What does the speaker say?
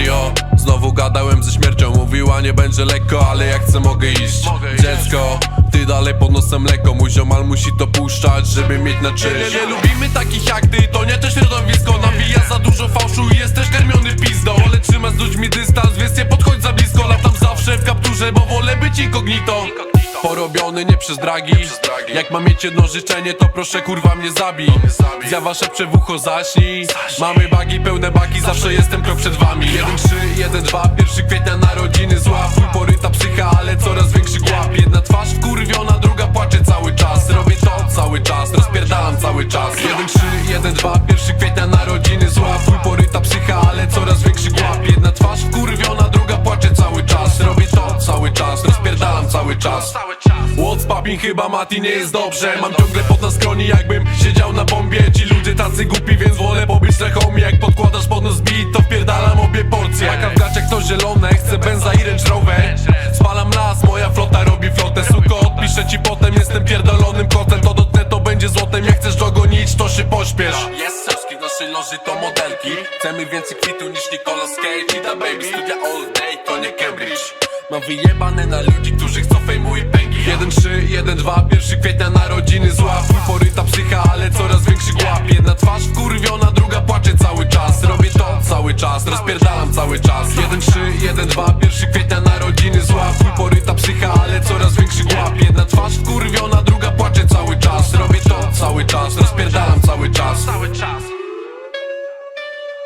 serio? Znowu gadałem ze śmiercią Mówiła nie będzie lekko, ale jak chcę mogę iść. Dziecko, ty dalej pod nosem mleko Mój ziomal musi to puszczać, żeby mieć na czymś nie, lubimy takich jak ty, to nie to środowisko Nawija za dużo fałszu i jesteś karmiony pizdą. Ale trzyma z ludźmi dystans, więc nie podchodź za blisko Latam zawsze w kapturze, bo wolę być incognito Porobiony nie przez dragi. Jak mam mieć jedno życzenie, to proszę kurwa mnie zabij. Mnie zabij. Zjawa szepcze w ucho zaśnij Mamy bagi, pełne baki, zawsze jestem krok przed wami 1-3, 1-2, 1 kwietnia narodziny zła Twój poryta psycha, ale coraz większy głap. Jedna twarz wkurwiona, druga płacze cały czas. Robię to cały czas, rozpierdalam cały czas. 1-3, 1-2, 1 kwietnia narodziny zła Twój poryta psycha, ale coraz większy głap. Jedna twarz wkurwiona, druga płacze cały czas. Robię to cały czas, rozpierdalam cały czas. What's popping, chyba Mati nie jest dobrze. Mam ciągle pod na skroni jakbym siedział na bombie. Ci ludzie tacy głupi, więc jestem pierdolonym kotem To dotknę, to będzie złotem, jak chcesz dogonić, to się pośpiesz. Jest serbski, w naszej loży to modelki. Chcemy więcej kwitu niż Nicolas Cage I da baby, studia all day, to nie Cambridge. Mam wyjebane na ludzi, którzy chcą fejmu i pęgi. 1-3, 1-2, 1 kwietnia narodziny zła Twój poryta psycha, ale coraz większy głap Jedna twarz wkurwiona, druga płacze cały czas. Robię to cały czas, rozpierdalam cały czas. 1-3, 1-2, 1 kwietnia narodziny zła Twój wkurwiona, druga